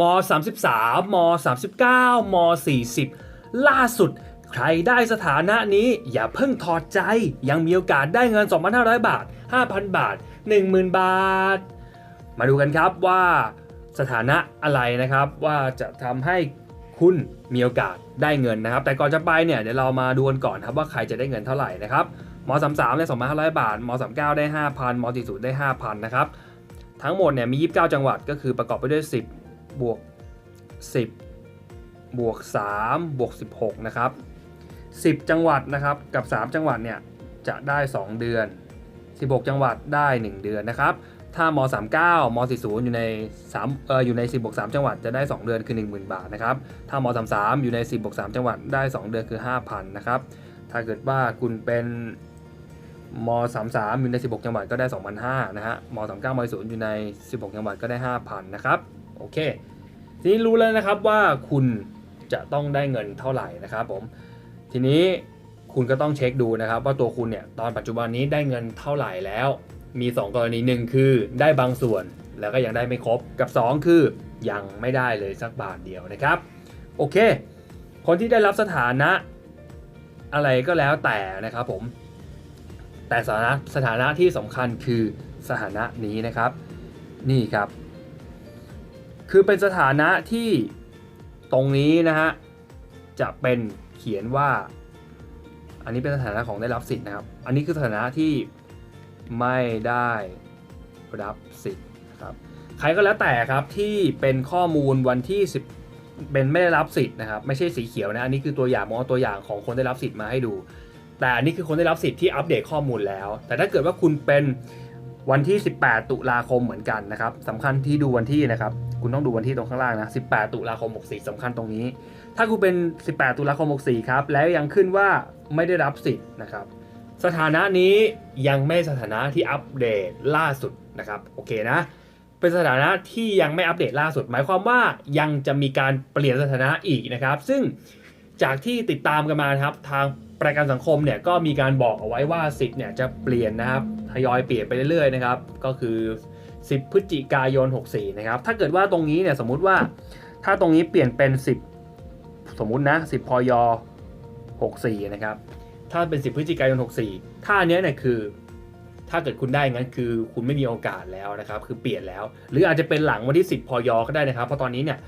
ม33ม39ม40 ล่าสุด ใครได้สถานะนี้อย่าเพิ่งถอดใจ ยังมีโอกาสได้เงิน 2,500 บาท 5,000 บาท 10,000 บาท มาดูกันครับว่าสถานะอะไรนะครับว่าจะทำให้คุณมีโอกาสได้เงินนะครับ แต่ก่อนจะไปเนี่ยเดี๋ยวเรามาดูกันก่อนครับว่าใครจะได้เงินเท่าไหร่นะครับม .33 ได้2,500 บาทม .39 ได้ 5,000ม .40 ได้ 5,000 นะครับ ทั้งหมดเนี่ยมี 29 จังหวัดก็คือประกอบไปด้วย 10 บวก 10 บวก 3 บวก 16 นะครับ 10 จังหวัดนะครับกับ 3 จังหวัดเนี่ยจะได้ 2 เดือน 16 จังหวัดได้ 1 เดือนนะครับ ถ้าม39ม40อยู่ใน3เอ่ออยู่ใน 10บวก3จังหวัดจะได้ 2 เดือนคือ 10,000 บาทนะครับ ถ้าม33อยู่ใน 10บวก3จังหวัดได้ 2 เดือนคือ 5,000 นะครับ ถ้าเกิดว่าคุณเป็นม33อยู่ใน 16 จังหวัดก็ได้ 2,500นะฮะม39ม40อยู่ใน 16 จังหวัดก็ได้ 5,000 นะครับ โอเค ทีนี้รู้แล้วนะครับว่าคุณจะต้องได้เงินเท่าไหร่นะครับผมทีนี้คุณก็ต้องเช็คดูนะครับ ว่าตัวคุณเนี่ยตอนปัจจุบันนี้ได้เงินเท่าไหร่แล้ว มี 2 กรณีหนึ่งคือได้บางส่วนแล้วก็ยังได้ไม่ครบกับ 2 คือยังไม่ได้เลยสักบาทเดียวนะครับ โอเค คนที่ได้รับสถานะอะไรก็แล้วแต่นะครับผม แต่สถานะสถานะที่สำคัญคือสถานะนี้นะครับ นี่ครับ คือเป็นสถานะที่ตรงนี้นะฮะจะเป็นเขียนว่า อันนี้เป็นสถานะของได้รับสิทธิ์นะครับ อันนี้คือสถานะที่ไม่ได้รับสิทธิ์ครับใครก็แล้วแต่ครับที่เป็นข้อมูลวันที่ 10 เป็นไม่ได้รับสิทธิ์นะครับ ไม่ใช่สีเขียวนะอันนี้คือตัวอย่างมองตัวอย่างของคนได้รับสิทธิ์มาให้ดู แต่อันนี้คือคนได้รับสิทธิ์ที่อัปเดตข้อมูลแล้ว แต่ถ้าเกิดว่าคุณเป็น วันที่ 18 ตุลาคมเหมือนกันนะครับสำคัญที่ดูวันที่นะครับ คุณต้องดูวันที่ตรงข้างล่างนะ 18 ตุลาคม 64สำคัญตรงนี้ ถ้าคุณเป็น 18 ตุลาคม 64 ครับ แล้วยังขึ้นว่าไม่ได้รับสิทธิ์นะครับ สถานะนี้ยังไม่สถานะที่อัปเดตล่าสุดนะครับ โอเคนะ เป็นสถานะที่ยังไม่อัปเดตล่าสุด หมายความว่ายังจะมีการเปลี่ยนสถานะอีกนะครับ ซึ่งจากที่ติดตามกันมานะครับทาง ประกันสังคมเนี่ยก็มีการบอกเอาไว้ว่าสิทธิ์เนี่ยจะเปลี่ยนนะครับทยอยเปลี่ยนไปเรื่อยๆนะครับก็คือ 10 พฤศจิกายน 64 นะครับถ้าเกิดว่าตรงนี้เนี่ยสมมุติว่าถ้าตรงนี้เปลี่ยนเป็น 10 สมมุตินะ 10 พย 64 นะครับถ้าเป็น 10 พฤศจิกายน 64 ถ้าอันเนี้ยเนี่ยคือถ้าเกิดคุณได้งั้นคือคุณไม่มีโอกาสแล้วนะครับ คือเปลี่ยนแล้ว หรืออาจจะเป็นหลังวันที่ 10 พย ก็ได้นะครับ เพราะตอนนี้เนี่ย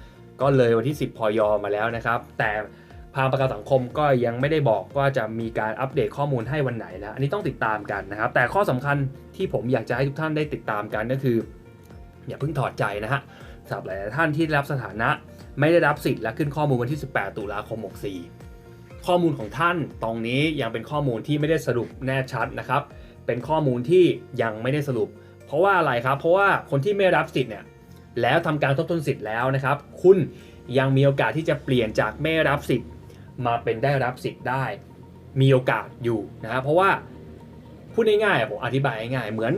ก็เลยวันที่ 10 พย มาแล้วนะครับ แต่ ทางประกันสังคมก็ยังไม่ได้บอกว่าจะมีการอัปเดตข้อมูลให้วันไหนนะอันนี้ต้องติดตามกันนะครับ แต่ข้อสำคัญที่ผมอยากจะให้ทุกท่านได้ติดตามกันก็คือ อย่าเพิ่งถอดใจนะฮะสำหรับหลายท่านที่รับสถานะไม่ได้รับสิทธิ์และขึ้นข้อมูลวันที่ 18 ตุลาคม 64 ข้อมูลของท่านตรงนี้ยังเป็นข้อมูลที่ไม่ได้สรุปแน่ชัดนะครับ เป็นข้อมูลที่ยังไม่ได้สรุป เพราะว่าอะไรครับ เพราะว่าคนที่ไม่รับสิทธิ์เนี่ยแล้วทำการทบทวนสิทธิ์แล้วนะครับ คุณยังมีโอกาสที่จะเปลี่ยนจากไม่รับสิทธิ์ มาเป็นได้รับสิทธิ์ได้ มีโอกาสอยู่นะครับเพราะว่าพูดง่ายๆผมอธิบายง่ายๆเหมือน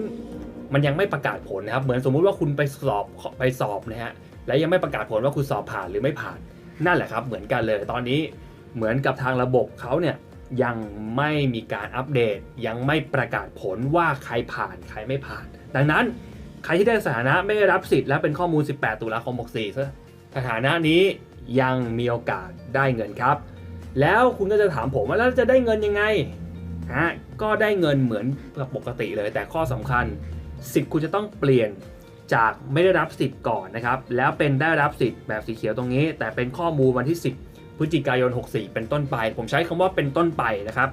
มันยังไม่ประกาศผลนะครับ เหมือนสมมุติว่าคุณไปสอบไปสอบนะฮะและยังไม่ประกาศผลว่าคุณสอบผ่านหรือไม่ผ่าน นั่นแหละครับ เหมือนกันเลยตอนนี้เหมือนกับทางระบบเขาเนี่ยยังไม่มีการอัปเดต ยังไม่ประกาศผลว่าใครผ่านใครไม่ผ่าน ดังนั้นใครที่ได้สถานะไม่ได้รับสิทธิ์และเป็นข้อมูล 18 ตุลาคม 64 สถานะนี้ยังมีโอกาสได้เงินครับ แล้วคุณก็จะถามผมว่าแล้วจะได้เงินยังไงฮะก็ได้เงินเหมือนกับปกติเลย แต่ข้อสำคัญสิทธิ์คุณจะต้องเปลี่ยนจากไม่ได้รับสิทธิ์ก่อนนะครับ แล้วเป็นได้รับสิทธิ์แบบสีเขียวตรงนี้ แต่เป็นข้อมูลวันที่ 10 พฤศจิกายน 64 เป็นต้นไป ผมใช้คำว่าเป็นต้นไปนะครับ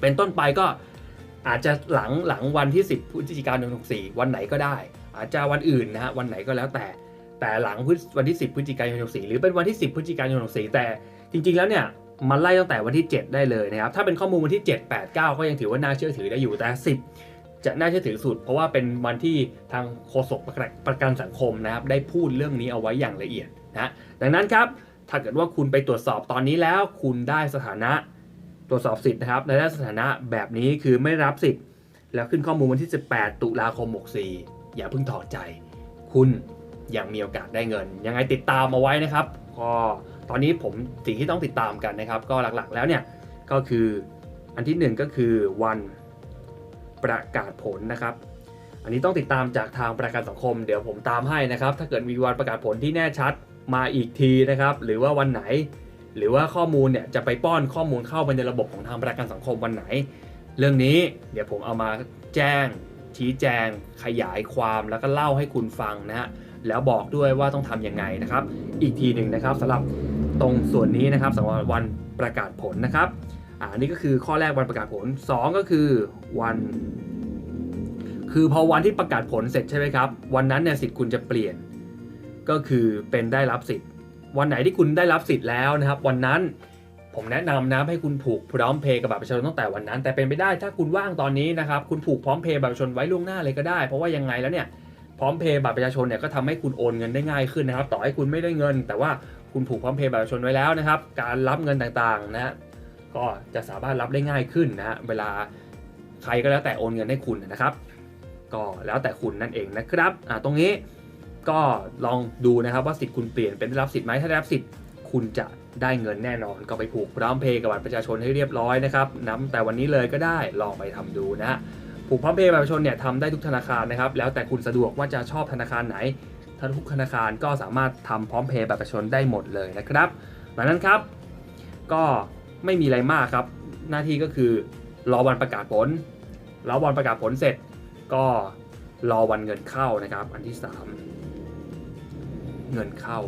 เป็นต้นไปก็อาจจะหลังหลังวันที่ 10 พฤศจิกายน 64 วันไหนก็ได้ อาจจะวันอื่นนะฮะวันไหนก็แล้วแต่ แต่หลังวันที่ 10 พฤศจิกายน 64 หรือเป็นวันที่ 10 พฤศจิกายน 64 แต่ จริงๆแล้วเนี่ยมันไล่ตั้งแต่วันที่ 7 ได้เลยนะครับ ถ้าเป็นข้อมูลวันที่ 7 8 9 ก็ยังถือว่าน่าเชื่อถือได้อยู่แต่ 10 จะน่าเชื่อถือสุด เพราะว่าเป็นวันที่ทางโฆษกประกันสังคมนะครับได้พูดเรื่องนี้เอาไว้อย่างละเอียดนะดังนั้นครับถ้าเกิดว่าคุณไปตรวจสอบตอนนี้แล้วคุณได้สถานะตรวจสอบสิทธิ์นะครับและได้สถานะแบบนี้คือไม่รับสิทธิ์ แล้วขึ้นข้อมูลวันที่ 18 ตุลาคม 64 อย่าเพิ่งถอดใจ คุณยังมีโอกาสได้เงิน ยังไงติดตามมาไว้นะครับก็ ตอนนี้ผมสิ่งที่ต้องติดตามกันนะครับ ก็หลักๆแล้วเนี่ยก็คืออันที่หนึ่งก็คือวันประกาศผลนะครับ อันนี้ต้องติดตามจากทางประกันสังคม เดี๋ยวผมตามให้นะครับ ถ้าเกิดมีวันประกาศผลที่แน่ชัดมาอีกทีนะครับ หรือว่าวันไหน หรือว่าข้อมูลเนี่ยจะไปป้อนข้อมูลเข้าไปในระบบของทางประกันสังคมวันไหน เรื่องนี้เดี๋ยวผมเอามาแจ้ง ชี้แจง ขยายความแล้วก็เล่าให้คุณฟังนะฮะแล้วบอกด้วยว่าต้องทำยังไงนะครับ อีกทีหนึ่งนะครับสำหรับ ตรงส่วนนี้นะครับสำหรับวันประกาศผลนะครับอ่านี่ก็คือข้อแรกวันประกาศผล 2 ก็คือวัน คือพอวันที่ประกาศผลเสร็จใช่ไหมครับ วันนั้นเนี่ยสิทธิ์คุณจะเปลี่ยน ก็คือเป็นได้รับสิทธิ์ วันไหนที่คุณได้รับสิทธิ์แล้วนะครับ วันนั้นผมแนะนำนะให้คุณผูกพร้อมเพย์กับบัตรประชาชนตั้งแต่วันนั้น แต่เป็นไปได้ถ้าคุณว่างตอนนี้นะครับคุณผูกพร้อมเพย์บัตรประชาชนไว้ล่วงหน้าเลยก็ได้ เพราะว่ายังไงแล้วเนี่ยพร้อมเพย์บัตรประชาชนเนี่ยก็ทำให้คุณโอนเงินได้ง่ายขึ้นนะครับ ต่อให้คุณไม่ได้เงิน แต่ว่า คุณผูกพร้อมเพย์บัตรประชาชนไว้แล้วนะครับ การรับเงินต่างๆนะก็จะสามารถรับได้ง่ายขึ้นนะเวลาใครก็แล้วแต่โอนเงินให้คุณนะครับ ก็แล้วแต่คุณนั่นเองนะครับอ่าตรงนี้ก็ลองดูนะครับว่าสิทธิ์คุณเปลี่ยนเป็นได้รับสิทธิ์ไหมถ้าได้รับสิทธิ์คุณจะได้เงินแน่นอน ก็ไปผูกพร้อมเพย์กับบัตรประชาชนให้เรียบร้อยนะครับนับแต่วันนี้เลยก็ได้ลองไปทำดูนะฮะผูกพร้อมเพย์บัตรประชาชนเนี่ยทำได้ทุกธนาคารนะครับ แล้วแต่คุณสะดวกว่าจะชอบธนาคารไหน ถ้าทุกธนาคารก็สามารถทำพร้อมเพย์บัตรประชาชนได้หมดเลยนะครับดังนั้นครับก็ไม่มีอะไรมากครับ หน้าที่ก็คือรอวันประกาศผลแล้ววันประกาศผลเสร็จก็รอวันเงินเข้านะครับ อันที่ 3 เงินเข้า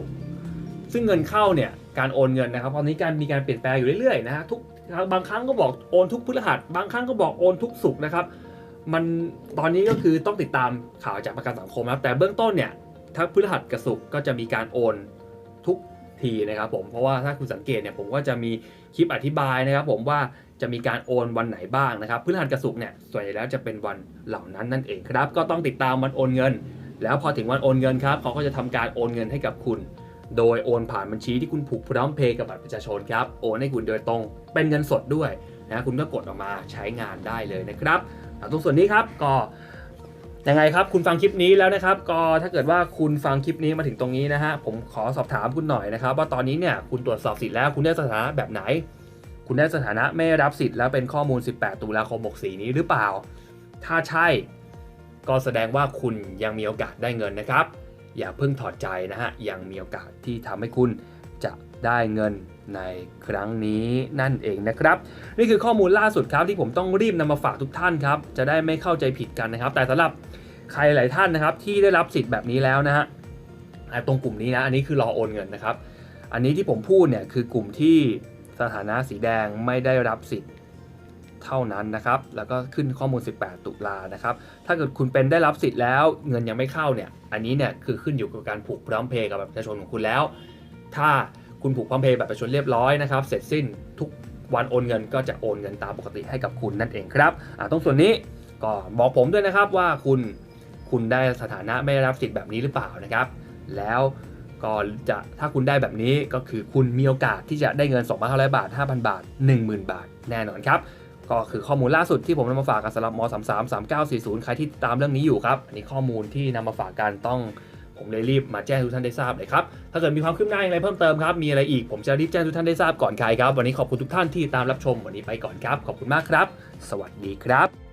ซึ่งเงินเข้าเนี่ยการโอนเงินนะครับตอนนี้การมีการเปลี่ยนแปลงอยู่เรื่อยๆนะฮะทุกบางครั้งก็บอกโอนทุกพฤหัส บางครั้งก็บอกโอนทุกศุกนะครับ มันตอนนี้ก็คือต้องติดตามข่าวจากประกันสังคมนะครับแต่เบื้องต้นเนี่ย ถ้าพฤหัสกับศุกร์ก็จะมีการโอนทุกทีนะครับผมเพราะว่าถ้าคุณสังเกตเนี่ยผมก็จะมีคลิปอธิบายนะครับ ผมว่าจะมีการโอนวันไหนบ้างนะครับพฤหัสกับศุกร์เนี่ยส่วนใหญ่แล้วจะเป็นวันเหล่านั้นนั่นเองครับ ก็ต้องติดตามวันโอนเงิน แล้วพอถึงวันโอนเงินครับเขาก็จะทำการโอนเงินให้กับคุณ โดยโอนผ่านบัญชีที่คุณผูกพร้อมเพย์กับบัตรประชาชนครับโอนให้คุณโดยตรง เป็นเงินสดด้วยนะคุณก็กดออกมาใช้งานได้เลยนะครับตรงส่วนนี้ครับก็ ยังไงครับคุณฟังคลิปนี้แล้วนะครับ ก็ถ้าเกิดว่าคุณฟังคลิปนี้มาถึงตรงนี้นะฮะผมขอสอบถามคุณหน่อยนะครับ ว่าตอนนี้เนี่ยคุณตรวจสอบสิทธิ์แล้วคุณได้สถานะแบบไหน คุณได้สถานะไม่รับสิทธิ์แล้วเป็นข้อมูล 18 ตุลาคม 64 นี้หรือเปล่า ถ้าใช่ ก็แสดงว่าคุณยังมีโอกาสได้เงินนะครับ อย่าเพิ่งถอดใจนะฮะยังมีโอกาสที่ทำให้คุณจะได้เงิน ในครั้งนี้นั่นเองนะครับ นี่คือข้อมูลล่าสุดครับที่ผมต้องรีบนำมาฝากทุกท่านครับ จะได้ไม่เข้าใจผิดกันนะครับ แต่สำหรับใครหลายท่านนะครับ ที่ได้รับสิทธิ์แบบนี้แล้วนะฮะตรงกลุ่มนี้นะอันนี้คือรอโอนเงินนะครับ อันนี้ที่ผมพูดเนี่ยคือกลุ่มที่สถานะสีแดงไม่ได้รับสิทธิ์เท่านั้นนะครับ แล้วก็ขึ้นข้อมูล 18 ตุลานะครับ ถ้าเกิดคุณเป็นได้รับสิทธิ์แล้ว เงินยังไม่เข้าเนี่ย อันนี้เนี่ยคือขึ้นอยู่กับการผูกพร้อมเพย์กับบัตรประชาชนของคุณแล้ว ถ้า คุณผูกพร้อมเพย์บัตรประชนเรียบร้อยนะครับเสร็จสิ้นทุกวันโอนเงินก็จะโอนเงินตามปกติให้กับคุณนั่นเองครับตรงส่วนนี้ก็บอกผมด้วยนะครับว่าคุณคุณได้สถานะไม่ได้รับสิทธิ์แบบนี้หรือเปล่านะครับ แล้วก็จะถ้าคุณได้แบบนี้ก็คือคุณมีโอกาสที่จะได้เงิน 2,500 บาท 5,000 บาท 10,000 บาท แน่นอนครับ ก็คือข้อมูลล่าสุดที่ผมนำมาฝากกันสำหรับม 33 3940 ใครที่ตามเรื่องนี้อยู่ครับอันนี้ข้อมูลที่นำมาฝากกันต้อง ผมเลยรีบมาแจ้งทุกท่านได้ทราบเลยครับ ถ้าเกิดมีความคืบหน้าอย่างไรเพิ่มเติมครับ มีอะไรอีกผมจะรีบแจ้งทุกท่านได้ทราบก่อนใครครับ วันนี้ขอบคุณทุกท่านที่ตามรับชมวันนี้ไปก่อนครับ ขอบคุณมากครับ สวัสดีครับ